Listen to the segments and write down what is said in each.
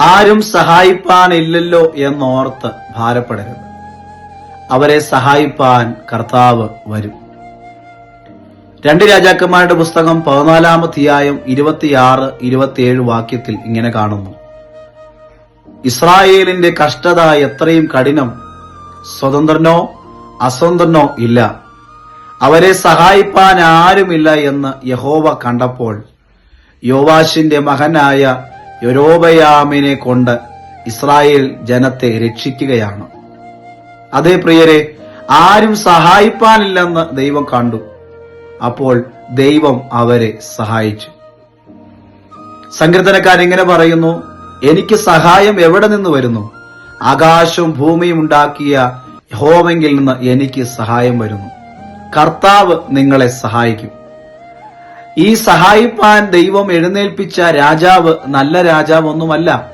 ആരും സഹായിപ്പാനില്ലല്ലോ എന്നോർത്ത് ഭാരപ്പെടരുത്. അവരെ സഹായിപ്പാൻ കർത്താവ് വരും. രണ്ട് രാജാക്കന്മാരുടെ പുസ്തകം പതിനാലാമധ്യായം ഇരുപത്തിയാറ് ഇരുപത്തിയേഴ് വാക്യത്തിൽ ഇങ്ങനെ കാണുന്നു. ഇസ്രായേലിന്റെ കഷ്ടത എത്രയും കഠിനം. സ്വതന്ത്രനോ അസ്വതന്ത്രനോ ഇല്ല. അവരെ സഹായിപ്പാൻ ആരുമില്ല എന്ന് യഹോവ കണ്ടപ്പോൾ യോവാശിന്റെ മകനായ യൊരോബയാമിനെ കൊണ്ട് ഇസ്രായേൽ ജനത്തെ രക്ഷിക്കുകയാണ്. അതേ പ്രിയരെ ആരും സഹായിപ്പാനില്ലെന്ന് ദൈവം കണ്ടു. അപ്പോൾ ദൈവം അവരെ സഹായിച്ചു. സങ്കീർത്തനക്കാരൻ ഇങ്ങനെ പറയുന്നു എനിക്ക് സഹായം എവിടെ നിന്ന് വരുന്നു? ആകാശവും ഭൂമിയും ഉണ്ടാക്കിയ ഹോമെങ്കിൽ നിന്ന് എനിക്ക് സഹായം വരുന്നു. കർത്താവ് നിങ്ങളെ സഹായിക്കും. ഈ സഹായിപ്പാൻ ദൈവം എഴുന്നേൽപ്പിച്ച രാജാവ് നല്ല രാജാവ് ഒന്നുമല്ല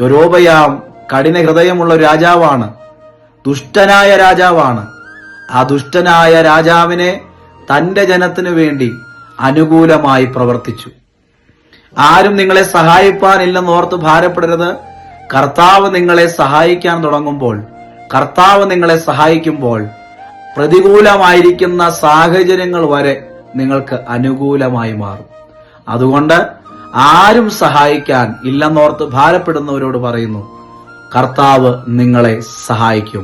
യൊരോബയാം കഠിന ഹൃദയമുള്ള രാജാവാണ്. ദുഷ്ടനായ രാജാവാണ്. ആ ദുഷ്ടനായ രാജാവിനെ തന്റെ ജനത്തിനു വേണ്ടി അനുകൂലമായി പ്രവർത്തിച്ചു. ആരും നിങ്ങളെ സഹായിപ്പാനില്ലെന്ന് ഓർത്ത് ഭാരപ്പെടരുത്. കർത്താവ് നിങ്ങളെ സഹായിക്കാൻ തുടങ്ങുമ്പോൾ കർത്താവ് നിങ്ങളെ സഹായിക്കുമ്പോൾ പ്രതികൂലമായിരിക്കുന്ന സാഹചര്യങ്ങൾ വരെ നിങ്ങൾക്ക് അനുകൂലമായി മാറും. അതുകൊണ്ട് ആരും സഹായിക്കാൻ ഇല്ലെന്നോർത്ത് ഭാരപ്പെടുന്നവരോട് പറയുന്നു കർത്താവ് നിങ്ങളെ സഹായിക്കും.